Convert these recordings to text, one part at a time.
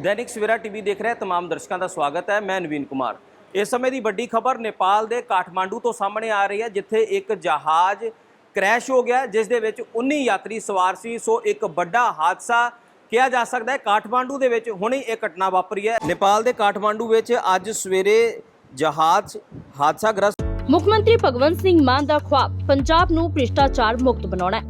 Dainik Savera TV ਦੇਖ ਰਹੇ तमाम ਦਰਸ਼ਕਾਂ ਦਾ ਸਵਾਗਤ ਹੈ ਮੈਂ ਨਵੀਨ ਕੁਮਾਰ ਇਸ ਸਮੇਂ ਦੀ ਵੱਡੀ ਖਬਰ ਨੇਪਾਲ ਦੇ ਕਾਠਮਾਂਡੂ ਤੋਂ ਸਾਹਮਣੇ ਆ ਰਹੀ ਹੈ ਜਿੱਥੇ ਇੱਕ ਜਹਾਜ਼ ਕ੍ਰੈਸ਼ ਹੋ ਗਿਆ ਜਿਸ ਦੇ ਵਿੱਚ 19 ਯਾਤਰੀ ਸਵਾਰ ਸੀ ਸੋ ਇੱਕ ਵੱਡਾ ਹਾਦਸਾ ਕਿਹਾ ਜਾ ਸਕਦਾ ਹੈ ਕਾਠਮਾਂਡੂ ਦੇ ਵਿੱਚ ਹੁਣੇ ਇਹ ਘਟਨਾ ਵਾਪਰੀ ਹੈ ਨੇਪਾਲ ਦੇ ਕਾਠਮਾਂਡੂ ਵਿੱਚ ਅੱਜ ਸਵੇਰੇ ਜਹਾਜ਼ ਹਾਦਸਾਗ੍ਰਸਤ ਮੁੱਖ ਮੰਤਰੀ ਭਗਵੰਤ ਸਿੰਘ ਮਾਨ ਦਾ ਖੁਆਬ ਪੰਜਾਬ ਨੂੰ ਭ੍ਰਿਸ਼ਟਾਚਾਰ ਮੁਕਤ ਬਣਾਉਣਾ ਹੈ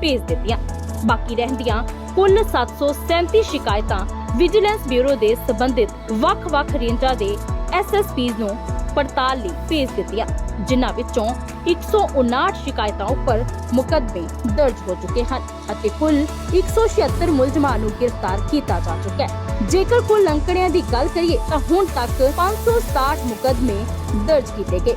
ਭੇਜ ਦਿੱਤੀਆਂ। ਬਾਕੀ ਰਹਿੰਦੀਆਂ ਕੁੱਲ 737 ਸ਼ਿਕਾਇਤਾਂ ਵਿਜੀਲੈਂਸ ਬਿਊਰੋ ਦੇ ਸੰਬੰਧਿਤ ਵੱਖ-ਵੱਖ ਰੇਂਜਾਂ ਦੇ ਐਸਐਸਪੀਜ਼ ਨੂੰ ਪੜਤਾਲ ਲਈ ਭੇਜ ਦਿੱਤੀਆਂ, ਜਿਨ੍ਹਾਂ ਵਿੱਚੋਂ 159 ਸ਼ਿਕਾਇਤਾਂ ਉੱਪਰ ਮੁਕੱਦਮੇ ਦਰਜ ਹੋ ਚੁੱਕੇ ਹਨ ਅਤੇ ਕੁੱਲ 176 ਮੁਲਜ਼ਮਾਂ ਨੂੰ ਗ੍ਰਿਫਤਾਰ ਕੀਤਾ ਜਾ ਚੁੱਕਾ ਹੈ। ਜੇਕਰ ਕੁੱਲ ਅੰਕੜਿਆਂ ਦੀ ਗੱਲ ਕਰੀਏ ਤਾਂ ਹੁਣ ਤੱਕ 567 ਮੁਕੱਦਮੇ ਦਰਜ ਕੀਤੇ ਗਏ।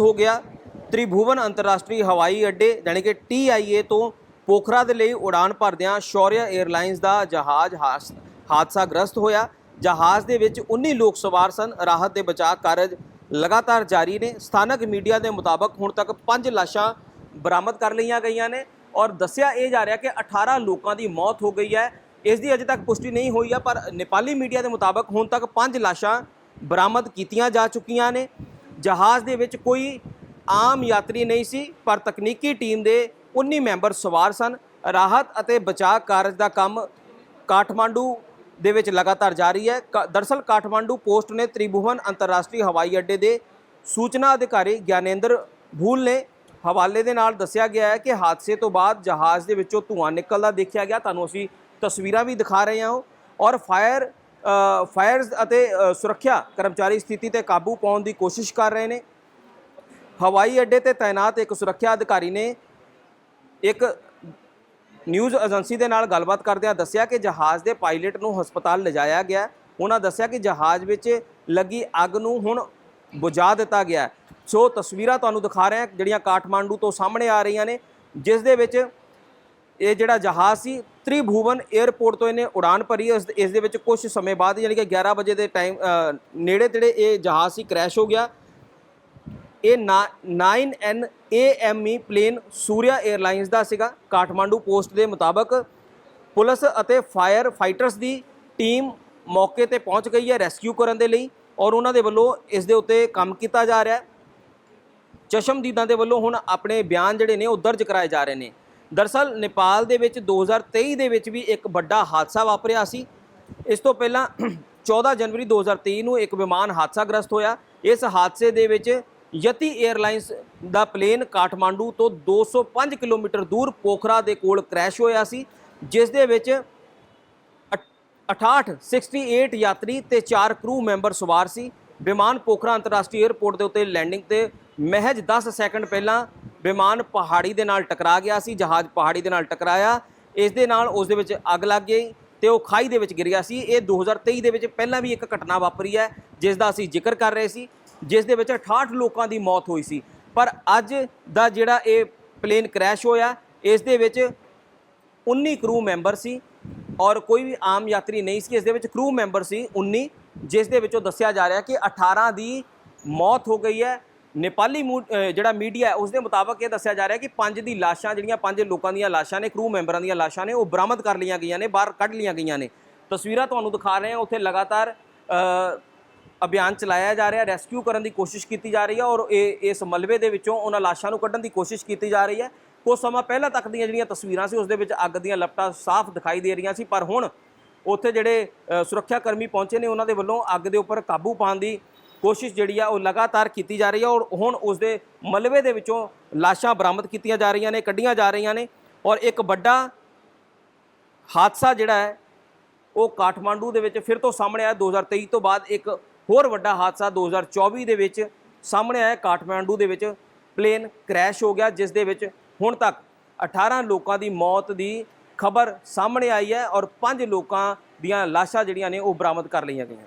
ਹੋ ਗਿਆ। ਤ੍ਰਿਭੁਵਨ ਅੰਤਰਰਾਸ਼ਟਰੀ ਹਵਾਈ ਅੱਡੇ ਯਾਨੀ ਕਿ TIA ਤੋਂ ਪੋਖਰਾ ਦੇ ਲਈ ਉਡਾਨ ਭਰਦਿਆਂ ਸ਼ੌਰਿਆ 에ਅਰਲਾਈਨਸ ਦਾ ਜਹਾਜ਼ ਹਾਸ- ਹਾਦਸਾਗ੍ਰਸਤ ਹੋਇਆ। ਜਹਾਜ਼ ਦੇ ਵਿੱਚ 19 ਲੋਕ ਸਵਾਰ ਸਨ। ਰਾਹਤ ਦੇ ਬਚਾਅ ਕਾਰਜ ਲਗਾਤਾਰ ਜਾਰੀ ਨੇ। ਸਥਾਨਕ ਮੀਡੀਆ ਦੇ ਮੁਤਾਬਕ ਹੁਣ ਤੱਕ 5 ਲਾਸ਼ਾਂ ਬਰਾਮਦ ਕਰ ਲਈਆਂ ਗਈਆਂ ਨੇ ਔਰ ਦੱਸਿਆ ਇਹ ਜਾ ਰਿਹਾ ਕਿ 18 ਲੋਕਾਂ ਦੀ ਮੌਤ ਹੋ ਗਈ ਹੈ। ਇਸ ਦੀ ਅਜੇ ਤੱਕ ਪੁਸ਼ਟੀ ਨਹੀਂ ਹੋਈ ਹੈ, ਪਰ ਨੇਪਾਲੀ ਮੀਡੀਆ ਦੇ ਮੁਤਾਬਕ ਹੁਣ ਤੱਕ 5 ਲਾਸ਼ਾਂ ਬਰਾਮਦ ਕੀਤੀਆਂ ਜਾ ਚੁੱਕੀਆਂ ਨੇ। ਜਹਾਜ਼ ਦੇ ਵਿੱਚ ਕੋਈ ਆਮ ਯਾਤਰੀ ਨਹੀਂ ਸੀ, ਪਰ ਤਕਨੀਕੀ ਟੀਮ ਦੇ 19 ਮੈਂਬਰ ਸਵਾਰ ਸਨ। ਰਾਹਤ ਅਤੇ ਬਚਾਅ ਕਾਰਜ ਦਾ ਕੰਮ ਕਾਠਮਾਂਡੂ ਦੇ ਵਿੱਚ ਲਗਾਤਾਰ ਜਾਰੀ ਹੈ। ਕ- ਦਰਅਸਲ ਕਾਠਮਾਂਡੂ ਪੋਸਟ ਨੇ ਤ੍ਰਿਭੁਵਨ ਅੰਤਰਰਾਸ਼ਟਰੀ ਹਵਾਈ ਅੱਡੇ ਦੇ ਸੂਚਨਾ ਅਧਿਕਾਰੀ ਗਿਆਨੇਂਦਰ ਭੂਲ ਨੇ ਹਵਾਲੇ ਦੇ ਨਾਲ ਦੱਸਿਆ ਗਿਆ ਹੈ ਕਿ ਹਾਦਸੇ ਤੋਂ ਬਾਅਦ ਜਹਾਜ਼ ਦੇ ਵਿੱਚੋਂ ਧੂੰਆਂ ਨਿਕਲਦਾ ਦੇਖਿਆ ਗਿਆ। ਤੁਹਾਨੂੰ ਅਸੀਂ ਤਸਵੀਰਾਂ ਵੀ ਦਿਖਾ ਰਹੇ ਹਾਂ ਔਰ ਫਾਇਰ ਫਾਇਰਸ ਅਤੇ ਸੁਰੱਖਿਆ ਕਰਮਚਾਰੀ ਸਥਿਤੀ ਤੇ ਕਾਬੂ ਪਾਉਣ ਦੀ ਕੋਸ਼ਿਸ਼ ਕਰ ਰਹੇ ਨੇ। ਹਵਾਈ ਅੱਡੇ ਤੇ ਤਾਇਨਾਤ ਇੱਕ ਸੁਰੱਖਿਆ ਅਧਿਕਾਰੀ ਨੇ ਇੱਕ ਨਿਊਜ਼ ਏਜੰਸੀ ਦੇ ਨਾਲ ਗੱਲਬਾਤ ਕਰਦਿਆਂ ਦੱਸਿਆ ਕਿ ਜਹਾਜ਼ ਦੇ ਪਾਇਲਟ ਨੂੰ ਹਸਪਤਾਲ ਲਿਜਾਇਆ ਗਿਆ ਉਹਨਾਂ ਦੱਸਿਆ ਕਿ ਜਹਾਜ਼ ਵਿੱਚ ਲੱਗੀ ਅੱਗ ਨੂੰ ਹੁਣ ਬੁਝਾ ਦਿੱਤਾ ਗਿਆ ਸੋ ਤਸਵੀਰਾਂ ਤੁਹਾਨੂੰ ਦਿਖਾ ਰਹੇ ਹਾਂ, ਜਿਹੜੀਆਂ ਕਾਠਮਾਂਡੂ ਤੋਂ ਸਾਹਮਣੇ ਆ ਰਹੀਆਂ ਨੇ, ਜਿਸ ਦੇ ਵਿੱਚ ਇਹ ਜਿਹੜਾ ਜਹਾਜ਼ ਸੀ, ਤ੍ਰਿਭੂਵਨ 에ਅਰਪੋਰਟ ਤੋਂ ਇਹਨੇ ਉਡਾਨ ਭਰੀ। ਇਸ ਇਸ ਦੇ ਵਿੱਚ ਕੁਝ ਸਮੇਂ ਬਾਅਦ ਯਾਨੀ ਕਿ 11 ਵਜੇ ਦੇ ਟਾਈਮ ਨੇੜੇ ਤੇੜੇ ਇਹ ਜਹਾਜ਼ ਸੀ ਕ੍ਰੈਸ਼ ਹੋ ਗਿਆ। ਇਹ 9NAME ਪਲੇਨ ਸੂਰਿਆ 에ਅਰਲਾਈਨਸ ਦਾ ਸੀਗਾ। ਕਾਠਮਾਂਡੂ ਪੋਸਟ ਦੇ ਮੁਤਾਬਕ ਪੁਲਿਸ ਅਤੇ ਫਾਇਰ ਫਾਈਟਰਸ ਦੀ ਟੀਮ ਮੌਕੇ ਤੇ ਪਹੁੰਚ ਗਈ ਹੈ ਰੈਸਕਿਊ ਕਰਨ ਦੇ ਲਈ ਔਰ ਉਹਨਾਂ ਦੇ ਵੱਲੋਂ ਇਸ ਦੇ ਉੱਤੇ ਕੰਮ ਕੀਤਾ ਜਾ ਰਿਹਾ ਹੈ। ਚਸ਼ਮਦੀਦਾਂ ਦੇ ਵੱਲੋਂ ਹੁਣ ਆਪਣੇ ਬਿਆਨ ਜਿਹੜੇ ਨੇ ਉਹ ਦਰਜ ਕਰਾਏ ਜਾ ਰਹੇ ਨੇ। ਦਰਸਲ ਨੇਪਾਲ ਦੇ ਵਿੱਚ 2023 ਦੇ ਵਿੱਚ ਵੀ ਇੱਕ ਵੱਡਾ ਹਾਦਸਾ ਵਾਪਰਿਆ ਸੀ। ਇਸ ਤੋਂ ਪਹਿਲਾਂ 14 ਜਨਵਰੀ 2023 ਨੂੰ ਇੱਕ ਵਿਮਾਨ ਹਾਦਸਾਗ੍ਰਸਤ ਹੋਇਆ। ਇਸ ਹਾਦਸੇ ਦੇ ਵਿੱਚ ਯਤੀ 에ਅਰਲਾਈਨਸ ਦਾ ਪਲੇਨ ਕਾਠਮਾਂਡੂ ਤੋਂ 205 ਕਿਲੋਮੀਟਰ ਦੂਰ ਪੋਖਰਾ ਦੇ ਕੋਲ ਕ੍ਰੈਸ਼ ਹੋਇਆ ਸੀ, ਜਿਸ ਦੇ ਵਿੱਚ 68 68 ਯਾਤਰੀ ਤੇ 4 ਕਰੂ ਮੈਂਬਰ ਸਵਾਰ ਸੀ। ਵਿਮਾਨ ਪੋਖਰਾ ਅੰਤਰਰਾਸ਼ਟਰੀ 에ਅਰਪੋਰਟ ਦੇ ਉੱਤੇ ਲੈਂਡਿੰਗ ਤੇ ਮਹਿਜ 10 ਸੈਕਿੰਡ ਪਹਿਲਾਂ ਵਿਮਾਨ ਪਹਾੜੀ ਦੇ ਨਾਲ ਟਕਰਾ ਗਿਆ ਸੀ, ਜਹਾਜ਼ ਪਹਾੜੀ ਦੇ ਨਾਲ ਟਕਰਾਇਆ। ਇਸ ਦੇ ਨਾਲ ਉਸ ਦੇ ਵਿੱਚ ਅੱਗ ਲੱਗ ਗਈ ਤੇ ਉਹ ਖਾਈ ਦੇ ਵਿੱਚ ਗਿਰ ਗਿਆ ਸੀ। ਇਹ 2023 ਦੇ ਵਿੱਚ ਪਹਿਲਾਂ ਵੀ ਇੱਕ ਘਟਨਾ ਵਾਪਰੀ ਹੈ, ਜਿਸ ਦਾ ਅਸੀਂ ਜ਼ਿਕਰ ਕਰ ਰਹੇ ਸੀ, ਜਿਸ ਦੇ ਵਿੱਚ 68 ਲੋਕਾਂ ਦੀ ਮੌਤ ਹੋਈ ਸੀ। ਪਰ ਅੱਜ ਦਾ ਜਿਹੜਾ ਇਹ ਪਲੇਨ ਕ੍ਰੈਸ਼ ਹੋਇਆ, ਇਸ ਦੇ ਵਿੱਚ 19 ਕਰੂ ਮੈਂਬਰ ਸੀ ਔਰ ਕੋਈ ਵੀ ਆਮ ਯਾਤਰੀ ਨਹੀਂ ਸੀ। ਇਸ ਦੇ ਵਿੱਚ ਕਰੂ ਮੈਂਬਰ ਸੀ 19 ਜਿਸ ਦੇ ਵਿੱਚੋਂ ਦੱਸਿਆ ਜਾ ਰਿਹਾ ਕਿ 18 ਦੀ ਮੌਤ ਹੋ ਗਈ ਹੈ। ਨੇਪਾਲੀ ਮੂ- ਜਿਹੜਾ ਮੀਡੀਆ ਉਸ ਦੇ ਮੁਤਾਬਕ ਇਹ ਦੱਸਿਆ ਜਾ ਰਿਹਾ ਕਿ ਪੰਜ ਦੀ ਲਾਸ਼ਾਂ ਜਿਹੜੀਆਂ, ਪੰਜ ਲੋਕਾਂ ਦੀਆਂ ਲਾਸ਼ਾਂ ਨੇ ਕਰੂ ਮੈਂਬਰਾਂ ਦੀਆਂ ਲਾਸ਼ਾਂ ਨੇ, ਉਹ ਬਰਾਮਦ ਕਰ ਲਈਆਂ ਗਈਆਂ ਨੇ, ਬਾਹਰ ਕੱਢ ਲਈਆਂ ਗਈਆਂ ਨੇ। ਤਸਵੀਰਾਂ ਤੁਹਾਨੂੰ ਦਿਖਾ ਰਹੇ ਹਾਂ, ਉੱਥੇ ਲਗਾਤਾਰ ਅਭਿਆਨ ਚਲਾਇਆ ਜਾ ਰਿਹਾ ਰੈਸਕਿਊ ਕਰਨ ਦੀ ਕੋਸ਼ਿਸ਼ ਕੀਤੀ ਜਾ ਰਹੀ ਹੈ ਔਰ ਇਹ, ਇਸ ਮਲਬੇ ਦੇ ਵਿੱਚੋਂ ਉਹਨਾਂ ਲਾਸ਼ਾਂ ਨੂੰ ਕੱਢਣ ਦੀ ਕੋਸ਼ਿਸ਼ ਕੀਤੀ ਜਾ ਰਹੀ ਹੈ। ਕੁਝ ਸਮਾਂ ਪਹਿਲਾਂ ਤੱਕ ਦੀਆਂ ਜਿਹੜੀਆਂ ਤਸਵੀਰਾਂ ਸੀ ਉਸ ਦੇ ਵਿੱਚ ਅੱਗ ਦੀਆਂ ਲਪਟਾਂ ਸਾਫ਼ ਦਿਖਾਈ ਦੇ ਰਹੀਆਂ ਸੀ, ਪਰ ਹੁਣ ਉੱਥੇ ਜਿਹੜੇ ਸੁਰੱਖਿਆ ਕਰਮੀ ਪਹੁੰਚੇ ਨੇ, ਉਹਨਾਂ ਦੇ ਵੱਲੋਂ ਅੱਗ ਦੇ ਉੱਪਰ ਕਾਬੂ ਪਾਉਣ ਦੀ ਕੋਸ਼ਿਸ਼ ਜਿਹੜੀ ਆ ਉਹ ਲਗਾਤਾਰ ਕੀਤੀ ਜਾ ਰਹੀ ਹੈ ਔਰ ਹੁਣ ਉਸ ਦੇ ਮਲਬੇ ਦੇ ਵਿੱਚੋਂ ਲਾਸ਼ਾਂ ਬਰਾਮਦ ਕੀਤੀਆਂ ਜਾ ਰਹੀਆਂ ਨੇ, ਕੱਢੀਆਂ ਜਾ ਰਹੀਆਂ ਨੇ ਔਰ ਇੱਕ ਵੱਡਾ ਹਾਦਸਾ ਜਿਹੜਾ ਹੈ, ਉਹ ਕਾਠਮਾਂਡੂ ਦੇ ਵਿੱਚ ਫਿਰ ਤੋਂ ਸਾਹਮਣੇ ਆਇਆ। 2023 ਤੋਂ ਬਾਅਦ ਇੱਕ ਹੋਰ ਵੱਡਾ ਹਾਦਸਾ 2024 ਦੇ ਵਿੱਚ ਸਾਹਮਣੇ ਆਇਆ। ਕਾਠਮਾਂਡੂ ਦੇ ਵਿੱਚ ਪਲੇਨ ਕ੍ਰੈਸ਼ ਹੋ ਗਿਆ, ਜਿਸ ਦੇ ਵਿੱਚ ਹੁਣ ਤੱਕ 18 ਲੋਕਾਂ ਦੀ ਮੌਤ ਦੀ ਖਬਰ ਸਾਹਮਣੇ ਆਈ ਹੈ ਔਰ 5 ਲੋਕਾਂ ਦੀਆਂ ਲਾਸ਼ਾਂ ਜਿਹੜੀਆਂ ਨੇ ਉਹ ਬਰਾਮਦ ਕਰ ਲਈਆਂ ਗਈਆਂ